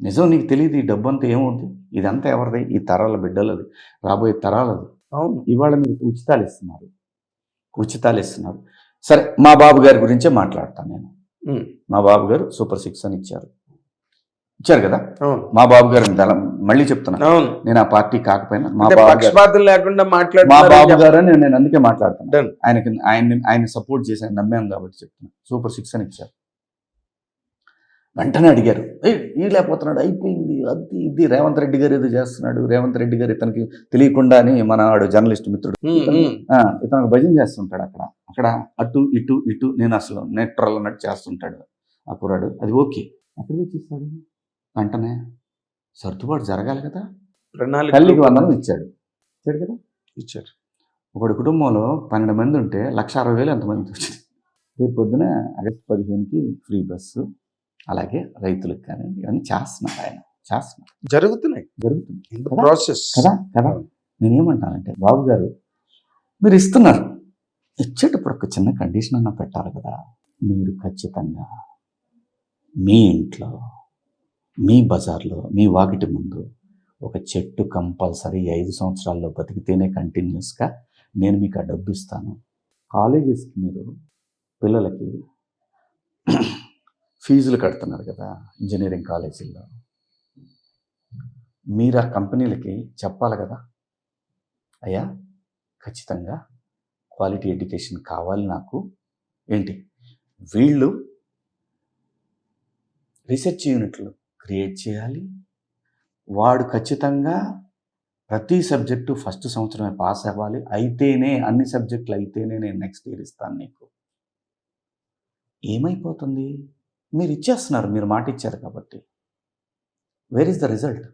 నిజం నీకు తెలియదు ఈ డబ్బు అంతా ఏమవుద్ది ఇదంతా ఎవరిది? ఈ తరాల బిడ్డలది. రాబోయే తరాలది. అవును. ఇవాళ మీరు ఉచితాలు ఇస్తున్నారు ఉచితాలు ఇస్తున్నారు సరే మా బాబు గారి గురించే మాట్లాడతాను నేను. మా బాబు గారు సూపర్ సిక్స్ అని ఇచ్చారు. ఇచ్చారు కదా? మా బాబు గారు మళ్ళీ చెప్తున్నా. అవును. నేను ఆ పార్టీ కాకపోయినా మా బాబు లేకుండా మా బాబు గారు నేను అందుకే మాట్లాడుతాను. ఆయనకి ఆయన ఆయన సపోర్ట్ చేసి ఆయన నమ్మాను కాబట్టి చెప్తున్నా. సూపర్ సిక్స్ అని ఇచ్చారు. వెంటనే అడిగారు. ఏ ఈ లేకపోతున్నాడు? అయిపోయింది. అది ఇది రేవంత్ రెడ్డి గారు ఏదో చేస్తున్నాడు. రేవంత్ రెడ్డి గారు ఇతనికి తెలియకుండా అని మన వాడు జర్నలిస్ట్ మిత్రుడు. ఇతను భజన చేస్తుంటాడు అక్కడ. అక్కడ అటు ఇటు ఇటు నేను అసలు నెట్రల్ అన్నట్టు చేస్తుంటాడు ఆ కుర్రాడు. అది ఓకే. ఎక్కడ తెచ్చిస్తాడు వెంటనే సర్దుబాటు జరగాలి కదా. ప్రణాళిక తల్లికి వందనం ఇచ్చాడు. ఇచ్చాడు కదా? ఇచ్చారు ఒకటి కుటుంబంలో పన్నెండు మంది ఉంటే లక్ష అరవై వేలు ఎంతమంది వచ్చింది? రేపు పొద్దున ఆగస్టు పదిహేనుకి ఫ్రీ బస్సు. అలాగే రైతులకు కానీ ఇవన్నీ చేస్తున్నారు ఆయన. చేస్తున్నారు. జరుగుతున్నాయి. జరుగుతుంది కదా? ప్రాసెస్ కదా? కదా? నేనేమంటానంటే బాబు గారు మీరు ఇస్తున్నారు. ఇచ్చేటప్పుడు ఒక చిన్న కండిషన్ అన్న పెట్టాలి కదా. మీరు ఖచ్చితంగా మీ ఇంట్లో మీ బజార్లో మీ వాకిటి ముందు ఒక చెట్టు కంపల్సరీ ఐదు సంవత్సరాల్లో బతికితేనే కంటిన్యూస్గా నేను మీకు ఆ డబ్బు ఇస్తాను. కాలేజెస్కి మీరు పిల్లలకి ఫీజులు కడుతున్నారు కదా ఇంజనీరింగ్ కాలేజీల్లో. మీరు ఆ కంపెనీలకి చెప్పాలి కదా? అయ్యా ఖచ్చితంగా క్వాలిటీ ఎడ్యుకేషన్ కావాలి నాకు. ఏంటి? వీళ్ళు రీసెర్చ్ యూనిట్లు క్రియేట్ చేయాలి. వాడు ఖచ్చితంగా ప్రతి సబ్జెక్టు ఫస్ట్ సంవత్సరమే పాస్ అవ్వాలి. అయితేనే అన్ని సబ్జెక్టులు అయితేనే నేను నెక్స్ట్ ఇయర్ ఇస్తాను నీకు. ఏమైపోతుంది? మీరు ఇచ్చేస్తున్నారు మీరు మాట ఇచ్చారు కాబట్టి. వేర్ ఇస్ ద రిజల్ట్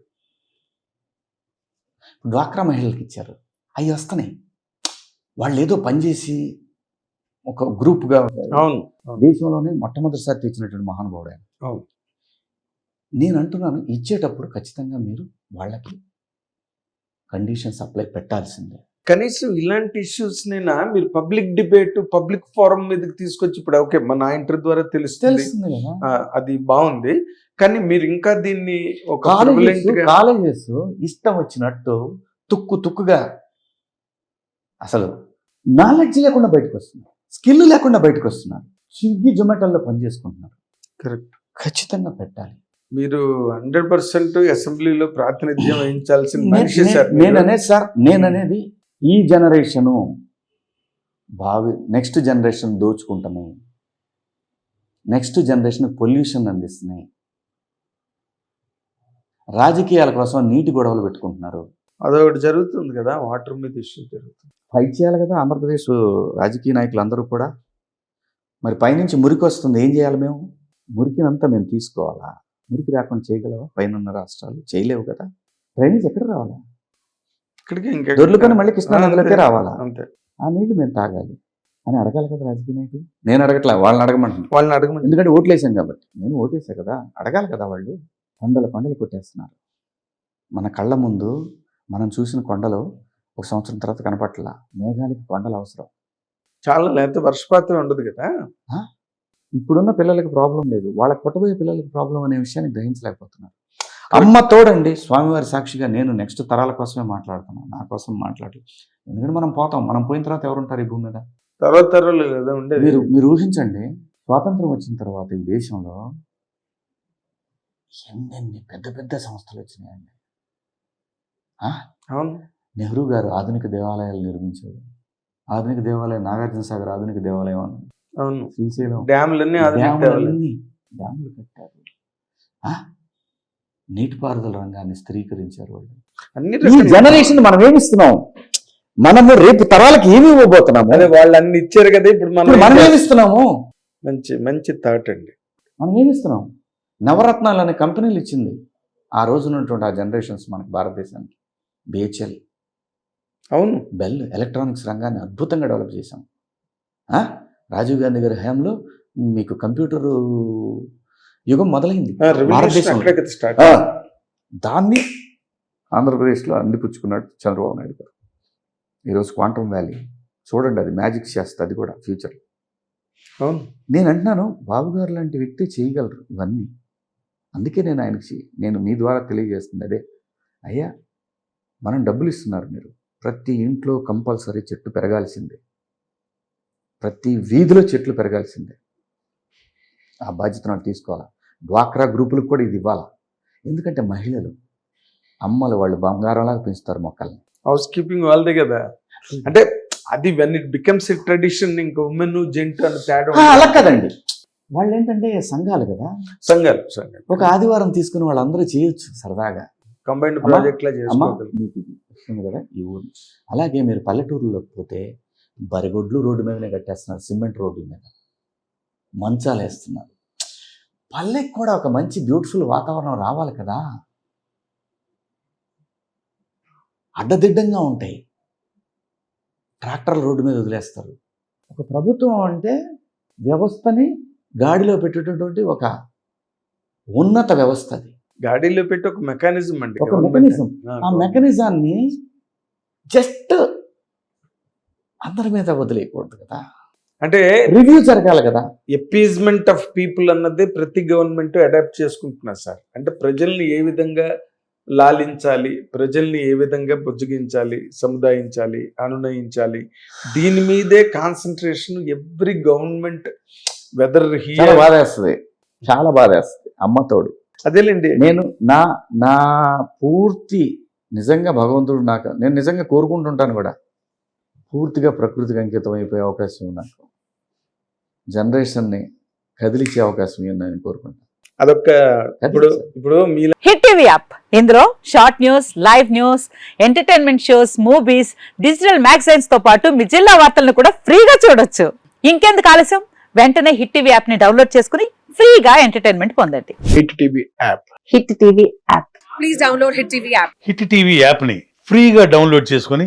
డ్వాక్రా మహిళలకు ఇచ్చారు. అవి వస్తున్నాయి. వాళ్ళు ఏదో పనిచేసి ఒక గ్రూప్గా అవును. దేశంలోనే మొట్టమొదటిసారి తీర్చినటువంటి మహానుభావుడు ఆయన. అవును. నేను అంటున్నాను ఇచ్చేటప్పుడు ఖచ్చితంగా మీరు వాళ్ళకి కండిషన్స్ అప్లై పెట్టాల్సిందే. కనీసం ఇలాంటి ఇష్యూస్ నేనా మీరు పబ్లిక్ డిబేట్ పబ్లిక్ ఫోరం మీదకి తీసుకొచ్చి ఇప్పుడు ఓకే మన ఇంటర్ ద్వారా తెలుస్తుంది. అది బాగుంది. కానీ మీరు ఇంకా దీన్ని ఒక కాలేజెస్ ఇష్టం వచ్చినట్టు తుక్కు తుక్కుగా అసలు నాలెడ్జ్ లేకుండా బయటకు వస్తున్నారు. స్కిల్ లేకుండా బయటకు వస్తున్నారు. స్విగ్గీ జొమాటోలో పనిచేసుకుంటున్నారు. Correct. ఖచ్చితంగా పెట్టాలి. మీరు హండ్రెడ్ పర్సెంట్ అసెంబ్లీలో ప్రాతినిధ్యం వహించాల్సిన నే- మనిషి నే- సార్ నేను అనేది సార్ నేను అనేది ఈ జనరేషను భావి నెక్స్ట్ జనరేషన్ దోచుకుంటున్నాయి. నెక్స్ట్ జనరేషన్ పొల్యూషన్ అందిస్తున్నాయి. రాజకీయాల కోసం నీటి గొడవలు పెట్టుకుంటున్నారు. అదొకటి జరుగుతుంది కదా వాటర్ మీద ఇష్యూ జరుగుతుంది. ఫైట్ చేయాలి కదా ఆంధ్రప్రదేశ్ రాజకీయ నాయకులు అందరూ కూడా. మరి పైనుంచి మురికి వస్తుంది ఏం చేయాలి మేము? మురికినంతా మేము తీసుకోవాలా? మురికి రాకుండా చేయగలవా? పైన రాష్ట్రాలు చేయలేవు కదా. డ్రైనేజ్ ఎక్కడ రావాలా? ఇక్కడికి ఇంకా దొర్లుకొని మళ్ళీ కృష్ణా నదిలోకే. రావాలా? అంతే ఆ నీళ్ళు మేము తాగాలి. అని అడగాలి కదా రాజకీయ నాయకులు? నేను అడగట్లా వాళ్ళని అడగమంటున్నాను వాళ్ళని అడగమని ఎందుకంటే ఓట్లు వేసాం కాబట్టి. నేను ఓటేసా కదా? అడగాలి కదా వాళ్ళు? కొండలు కొండలు కొట్టేస్తున్నారు. మన కళ్ళ ముందు మనం చూసిన కొండలు ఒక సంవత్సరం తర్వాత కనపట్ల మేఘాలకి కొండలు అవసరం. చాలా లేకపోతే వర్షపాతం ఉండదు కదా? ఇప్పుడున్న పిల్లలకి ప్రాబ్లం లేదు. వాళ్ళకి పుట్టబోయే పిల్లలకి ప్రాబ్లం అనే విషయాన్ని గ్రహించలేకపోతున్నారు. అమ్మ తోడండి. స్వామివారి సాక్షిగా నేను నెక్స్ట్ తరాల కోసమే మాట్లాడుతున్నాను నా కోసం మాట్లాడలేదు ఎందుకంటే మనం పోతాం. మనం పోయిన తర్వాత ఎవరుంటారు ఈ భూమి మీద? తర్వాత తరాలు కదా ఉండేది. మీరు మీరు ఊహించండి. స్వాతంత్రం వచ్చిన తర్వాత ఈ దేశంలో ఎన్నెన్ని పెద్ద పెద్ద సంస్థలు వచ్చినాయండి? అవును. నెహ్రూ గారు ఆధునిక దేవాలయాలు నిర్మించారు. ఆధునిక దేవాలయం నాగార్జున సాగర్ ఆధునిక దేవాలయం అన్నది అవును. శ్రీశైలం. డ్యాములన్నీ డ్యాములు. కట్టారు? నీటిపారుదల రంగాన్ని స్థిరీకరించారు వాళ్ళు. ఈ జనరేషన్ మనం ఏమి ఇస్తున్నాం మనము రేపు తరాలకి ఏమి ఇవ్వబోతున్నాము? వాళ్ళు అన్ని ఇచ్చారు కదా ఇప్పుడు మనం మనం ఏమి? ఇస్తున్నాము మంచి మంచి థాట్ అండి. మనం ఏమి ఇస్తున్నాం నవరత్నాలు అనే కంపెనీలు ఇచ్చింది. ఆ రోజు ఉన్నటువంటి ఆ జనరేషన్స్ మనకి భారతదేశానికి. బిహెచ్ఎల్ అవును. బెల్ ఎలక్ట్రానిక్స్ రంగాన్ని అద్భుతంగా డెవలప్ చేశాం? రాజీవ్ గాంధీ గారి హయాంలో మీకు కంప్యూటర్ యుగం మొదలైంది. దాన్ని ఆంధ్రప్రదేశ్లో అందిపుచ్చుకున్నాడు చంద్రబాబు నాయుడు గారు. ఈరోజు క్వాంటమ్ వ్యాలీ. చూడండి అది మ్యాజిక్ చేస్తుంది అది కూడా ఫ్యూచర్ నేను అంటున్నాను బాబు గారు లాంటి వ్యక్తి చేయగలరు ఇవన్నీ. అందుకే నేను ఆయనకి నేను మీ ద్వారా తెలియజేస్తుంది అదే. అయ్యా మనం డబ్బులు ఇస్తున్నారు మీరు. ప్రతి ఇంట్లో కంపల్సరీ చెట్టు పెరగాల్సిందే. ప్రతి వీధిలో చెట్లు పెరగాల్సిందే. ఆ బాధ్యత నాకు తీసుకోవాలా? డ్వాక్రా గ్రూపులకు కూడా ఇది ఇవ్వాలా? ఎందుకంటే మహిళలు అమ్మలు వాళ్ళు బంగారంలాగా పెంచుతారు మొక్కల్ని. హౌస్ కీపింగ్ వాళ్ళదే కదా. అంటే అది when it becomes a tradition ఇంకా ఉమెన్ జెంట్ అని తేడా అలా కదండి. వాళ్ళు ఏంటంటే సంఘాలు కదా. సంఘాలు సంఘాలు. ఒక ఆదివారం తీసుకుని వాళ్ళందరూ చేయొచ్చు సరదాగా. కంబైన్డ్ అమ్మా, ప్రాజెక్ట్ లా అమ్మ చేసుకోగలరు మీకు ఇది వస్తుంది కదా ఈ ఊరు. అలాగే మీరు పల్లెటూరులోకి పోతే బరిగొడ్లు రోడ్డు మీదనే కట్టేస్తున్నారు సిమెంట్ రోడ్డు మీద. మంచాలు వేస్తున్నారు. పల్లెకి కూడా ఒక మంచి బ్యూటిఫుల్ వాతావరణం రావాలి కదా? అడ్డదిడ్డంగా ఉంటాయి. ట్రాక్టర్లు రోడ్డు మీద వదిలేస్తారు. ఒక ప్రభుత్వం అంటే వ్యవస్థని గాడిలో పెట్టేటటువంటి ఒక ఉన్నత వ్యవస్థ అది గాడీలో పెట్టి ఒక మెకానిజం అండి ఒక. మెకానిజం. ఆ. మెకానిజాన్ని జస్ట్ అందరి మీద వదిలేయకూడదు కదా? అంటే రివ్యూ జరగాలి కదా. ఎపీజ్మెంట్ ఆఫ్ పీపుల్ అన్నదే ప్రతి గవర్నమెంట్ అడాప్ట్ చేసుకుంటున్నారు సార్. అంటే ప్రజల్ని ఏ విధంగా లాలించాలి ప్రజల్ని ఏ విధంగా బుజ్జగించాలి సముదాయించాలి అనునయించాలి దీని మీదే కాన్సన్ట్రేషన్ ఎవ్రీ గవర్నమెంట్ వెదర్ చాలా హియర్ బాధేస్తుంది. చాలా బాధేస్తుంది. అమ్మతోడు అదేలేండి. నేను నా నా పూర్తి నిజంగా భగవంతుడు నాకు నేను నిజంగా కోరుకుంటుంటాను కూడా. పూర్తిగా ప్రకృతికి అంకితం అయిపోయే అవకాశం ఉంది? నాకు జనరేషన్ని కదిలించే అవకాశం ఉంది నేను కోరుకుంటాను అదొక ఇప్పుడు కదిలించాలి. ఇప్పుడు మీ హిట్ టీవీ యాప్. ఇందులో short news live news entertainment shows movies digital మ్యాగజైన్స్తో పాటు మీ జిల్లా వార్తలను కూడా ఫ్రీగా చూడొచ్చు. ఇంకెందుకు ఆలస్యం? వెంటనే హిట్ టీవీ యాప్ని డౌన్లోడ్ చేసుకుని ఫ్రీగా ఎంటర్టైన్మెంట్ పొందండి. Hit TV app. Hit TV app. Please download Hit TV app. Hit TV యాప్ని ఫ్రీగా డౌన్లోడ్ చేసుకొని